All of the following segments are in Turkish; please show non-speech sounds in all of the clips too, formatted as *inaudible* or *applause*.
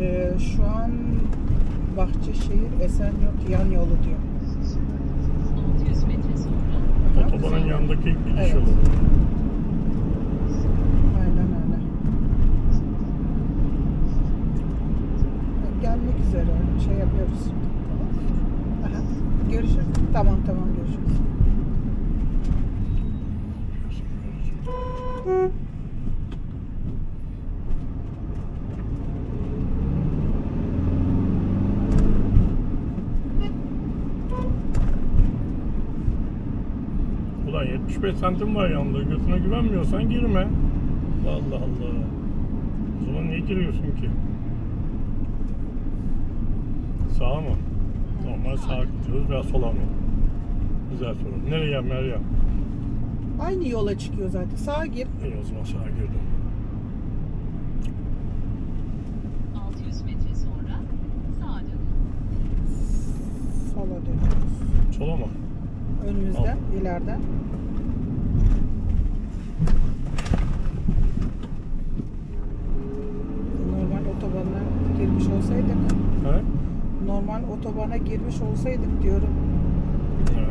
Ee, şu an Bahçeşehir Esenyurt yan yolu diyor. 600 metre sonra Otobanın güzel. yanındaki gidiş Evet. yolu. Aynen öyle. Gelmek üzere. Şey yapıyoruz. Tamam. Aha. Görüşürüz. Tamam tamam görüşürüz. 75 santim var yanında. Götüne güvenmiyorsan girme. Allah Allah. O zaman niye giriyorsun ki? Sağa mı? Normal sağa gidiyoruz veya sola mı? Güzel soru. Nereye Meryem? Aynı yola çıkıyor zaten. Sağa gir. İyi o zaman sağa girdim. 600 metre sonra sağa dönün. Sola dönüyoruz. Sola mı? Önümüzden, ileriden. Normal otobana girmiş olsaydık, He? normal otobana girmiş olsaydık diyorum. He.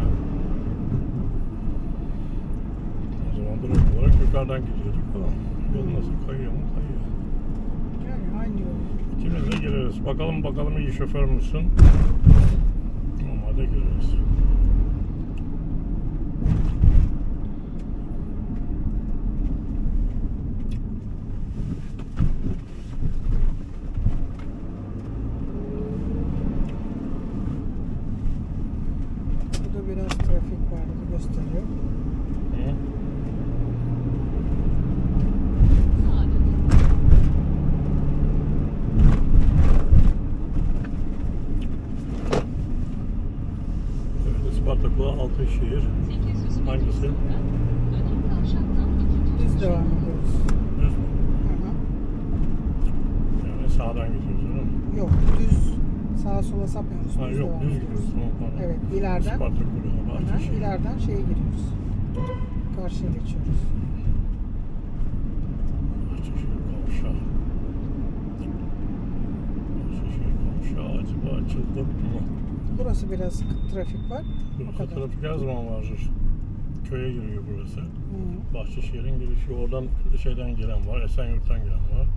O zaman direkt olarak yukarıdan gidiyorduk falan. Yol nasıl kayıyor mu? Kayıyor. Yani aynı yol. İkimiz de gireriz. Bakalım bakalım iyi şoför müsün? Normalde gireriz. Burada biraz trafik vardı gösteriyor. Hı? Sağa dönün. Evet, Isparta Kulağı Altınşehir. 800 metre Hangisi? sonra dönen kavşaktan ikinci Düz çıkış devam ediyoruz. Düz mü? Hı hı. Yani sağdan gidiyoruz değil mi? Yok düz sağa sola sapmıyoruz. Ha düz yok devam düz ediyoruz. gidiyoruz. Tamam. Evet ileriden Isparta Kulağı Aha, Altınşehir. ileriden şeye giriyoruz. Karşıya geçiyoruz. Bahçeşehir Kavşağı. Bahçeşehir Kavşağı acaba açıldı mı? Burası biraz trafik var. O Burası kadar. trafik her zaman vardır. Köye giriyor burası. Hı. Bahçeşehir'in girişi oradan şeyden gelen var, Esenyurt'tan gelen var.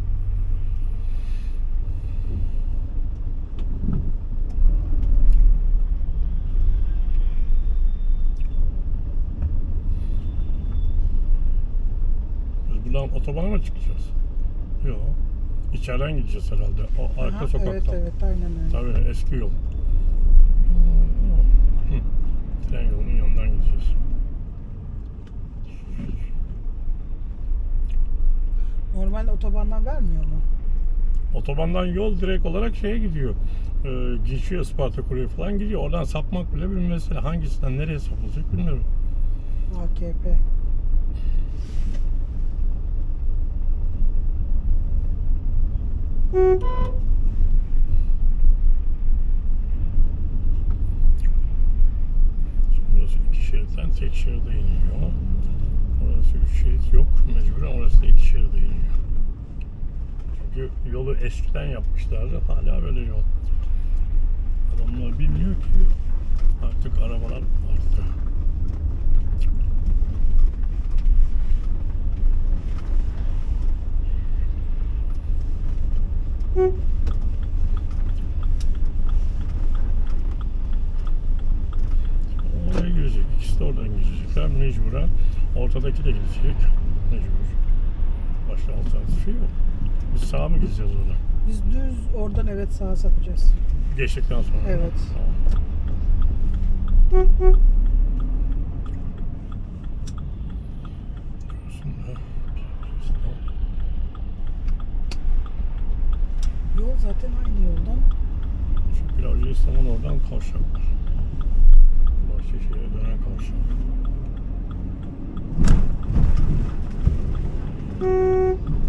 Biz buradan otobana mı çıkacağız? Yok. İçeriden gideceğiz herhalde. O arka Aha, sokaktan. Evet evet aynen öyle. Tabii eski yol. Hı. Tren yolunun yanından gideceğiz. Normal otobandan vermiyor mu? Otobandan yol direkt olarak şeye gidiyor. Ee, geçiyor Isparta Kuru'ya falan gidiyor. Oradan sapmak bile bir mesele. Hangisinden nereye sapılacak bilmiyorum. AKP. Şimdi burası iki şeritten tek şeride iniyor. Orası üç şerit yok. Mecburen orası da iki şeride iniyor. Çünkü yolu eskiden yapmışlardı. Hala böyle yol. Adamlar bilmiyor ki artık arabalar arttı. Oraya girecek. İkisi de oradan girecekler mecburen. Ortadaki de gidecek. Mecbur. Başka alternatifi yok. Biz sağa mı gideceğiz oradan? Biz düz oradan evet sağa sapacağız. Geçtikten sonra. Evet. Tamam. Yol zaten aynı yoldan. Şu Pilavcı İslam'ın oradan kavşak var. Bahçeşehir'e dönen kavşak.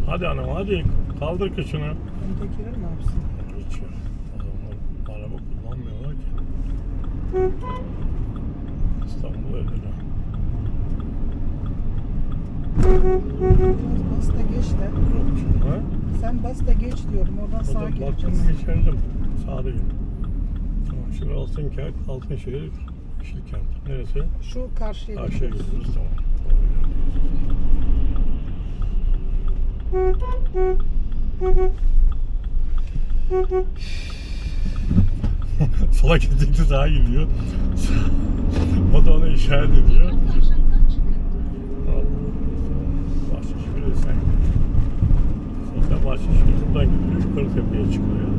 Hadi hanım hadi kaldır kıçını. Öndekiler ne yapsın? Hiç ya. Adamlar araba kullanmıyorlar ki. İstanbul öyle. Biraz bas da geç de. Ha? Sen bas da geç diyorum. Oradan sağa Orada baktım gireceğiz. geçerdim. Sağdayım. Tamam şimdi Altınkent, Altınşehir, Yeşilkent. Neresi? Şu karşıya Karşıya gidiyoruz. gidiyoruz tamam. Sola gidince sağa gidiyor. o da ona işaret ediyor. Kavşaktan çıkın. Bahçeşehir'e sen Zaten Bahçeşehir buradan gidiyor. Yukarı tepeye çıkıyor.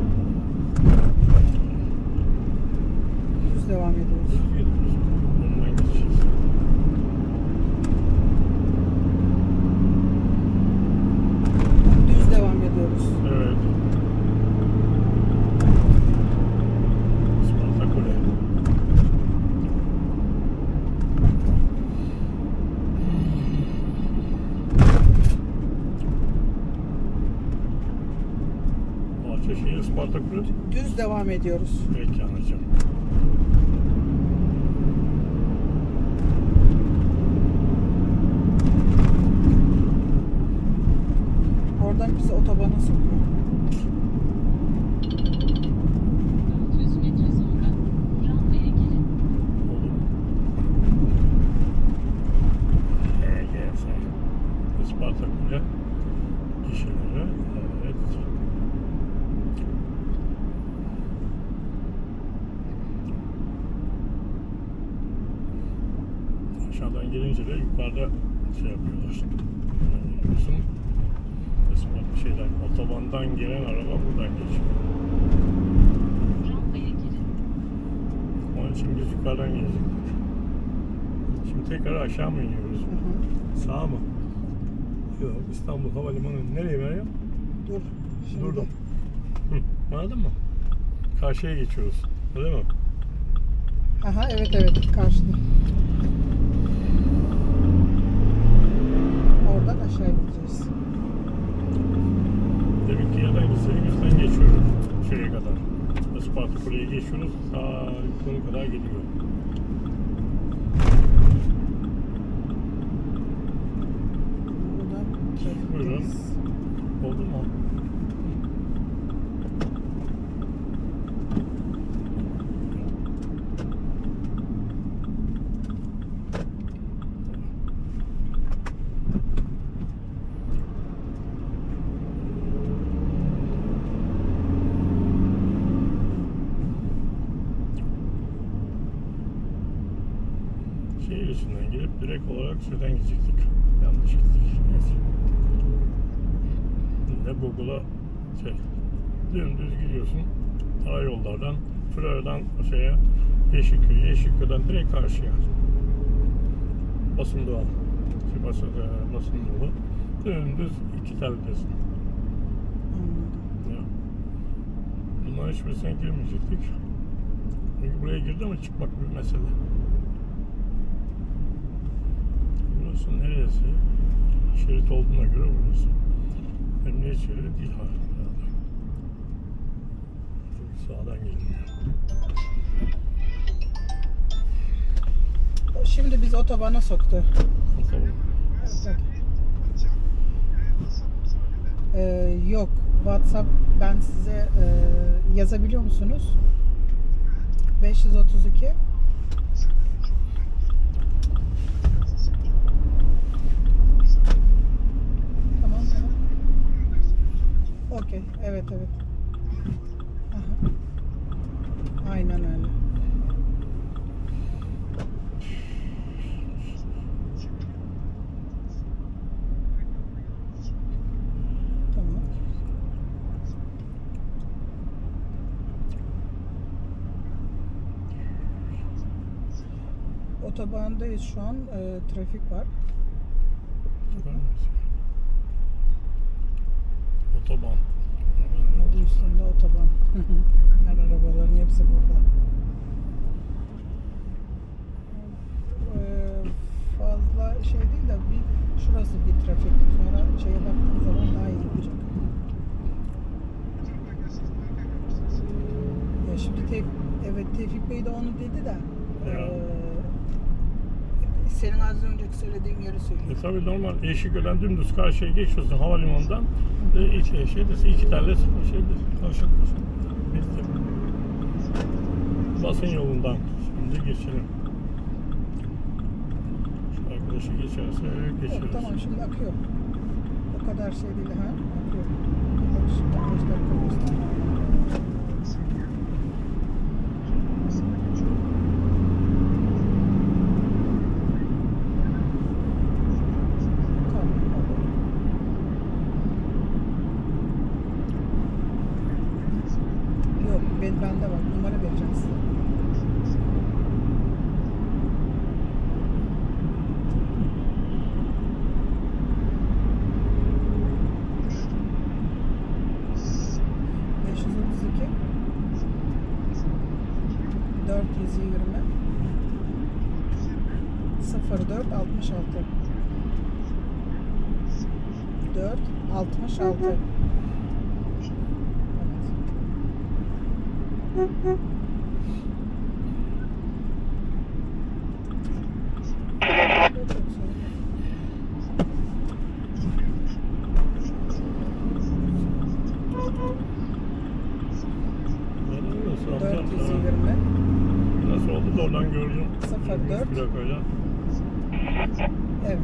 Düz devam ediyoruz. Düz gidiyoruz. Ondan gideceğiz. Düz devam ediyoruz. Evet. Isparta Kule. Kule. Düz devam ediyoruz. Peki anacığım. Oradan bizi otobana sokuyor. 400 metre sonra rampaya girin. Olur mu? HGS. Isparta Kule. Kişileri. Evet. Aşağıdan de yukarıda şey yapıyorlar. Yani geliyorsun. Isparta şeyler, otobandan gelen araba buradan geçiyor. Rampaya girin. Onun için biz yukarıdan gelecektik. Şimdi tekrar aşağı mı iniyoruz? Hı hı. Sağ mı? Yok İstanbul Havalimanı nereye Meryem? Dur. Şimdi Durdum. Hı, anladın mı? Karşıya geçiyoruz. Öyle mi? Aha evet evet karşıda. Oradan aşağı gideceğiz. Demek ki gitseydik üstten geçiyoruz. Şuraya kadar. Isparta Kule'yi geçiyoruz. Ta yukarı kadar gidiyor. Buradan Buyurun. Oldu mu? Şehir içinden girip direkt olarak şeyden gidecektik. Yanlış gittik. Neyse. Yine Google'a şey, dümdüz gidiyorsun. Ara yollardan, Flora'dan şeye, Yeşilköy, Yeşilköy'den direkt karşıya. Basın doğal. Şey, basın, e, basın yolu. Dümdüz iki teldesin. Anladım. Bunların hiçbirisine girmeyecektik. Çünkü buraya girdi ama çıkmak bir mesele. Burası neresi? Şerit olduğuna göre burası. Emniyet şeridi değil ha. herhalde. Çünkü sağdan geliniyor. Şimdi biz otobana soktu. Evet. Ee, yok. WhatsApp ben size e, yazabiliyor musunuz? 532 Tamam tamam. Okey. Evet evet. Aha. Aynen öyle. Tamam. Otobandayız şu an. Ee, trafik var. Mıyız? Otoban. Adı üstünde otoban. *laughs* Her arabaların hepsi burada. Ee, fazla şey değil de bir şurası bir trafik. Sonra şeye baktığın zaman daha iyi olacak. Ya şimdi Tevfik, evet Tevfik Bey de onu dedi de Ya. eee, senin az önceki söylediğin yeri E söylüyor. tabi normal Yeşilköy'den dümdüz karşıya geçiyorsun havalimanından e, içe şeydir, iki tane şeydir, kavşak Bitti. Basın yolundan şimdi geçelim. Şu arkadaşı geçerse Yok, geçeriz. tamam şimdi akıyor. O kadar şey değil ha. Akıyor. Şimdi 5 dakika 532 420 04 66 4 66 evet. Yok, yok, sorun yok. Nasıl oldu da oradan gördüm. Sıfır dört. Plakayla. Evet.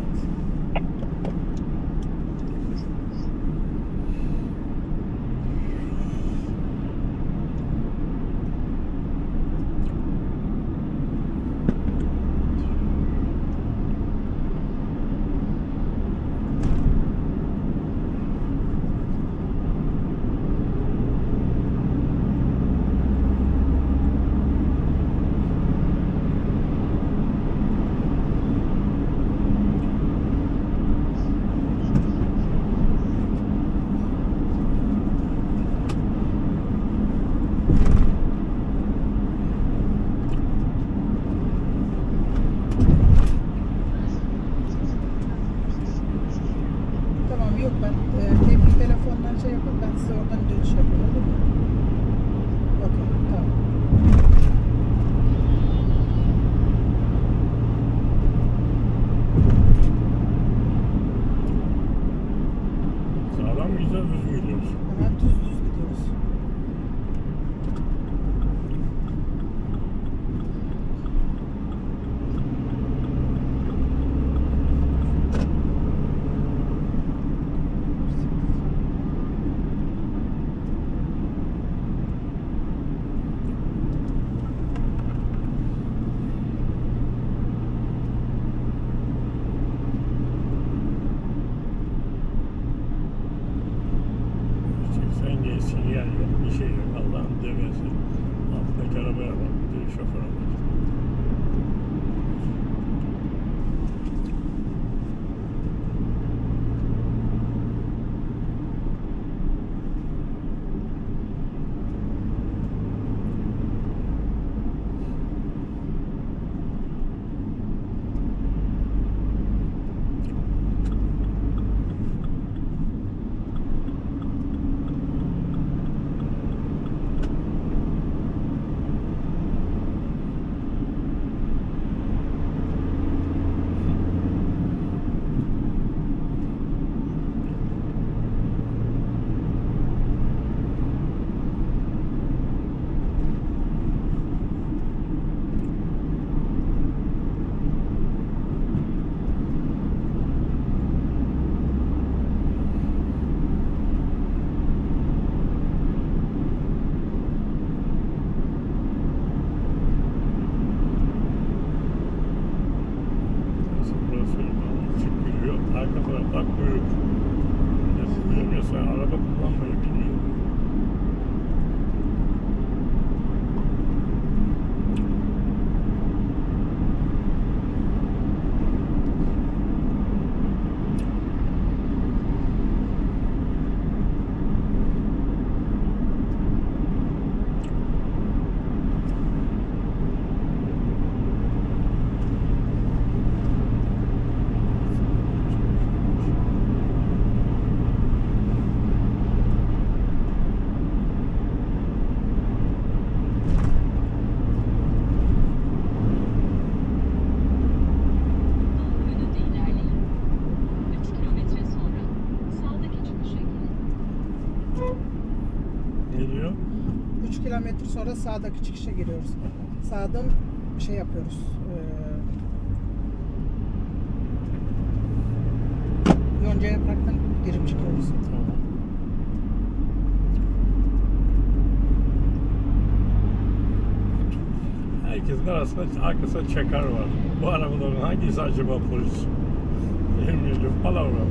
Sonra sağdaki çıkışa giriyoruz. Sağdan şey yapıyoruz. E, Yonca Yaprak'tan girip çıkıyoruz. Tamam. Herkesin arasında arkasında çakar var. Bu arabaların hangisi acaba polis? Yemin ediyorum palavra.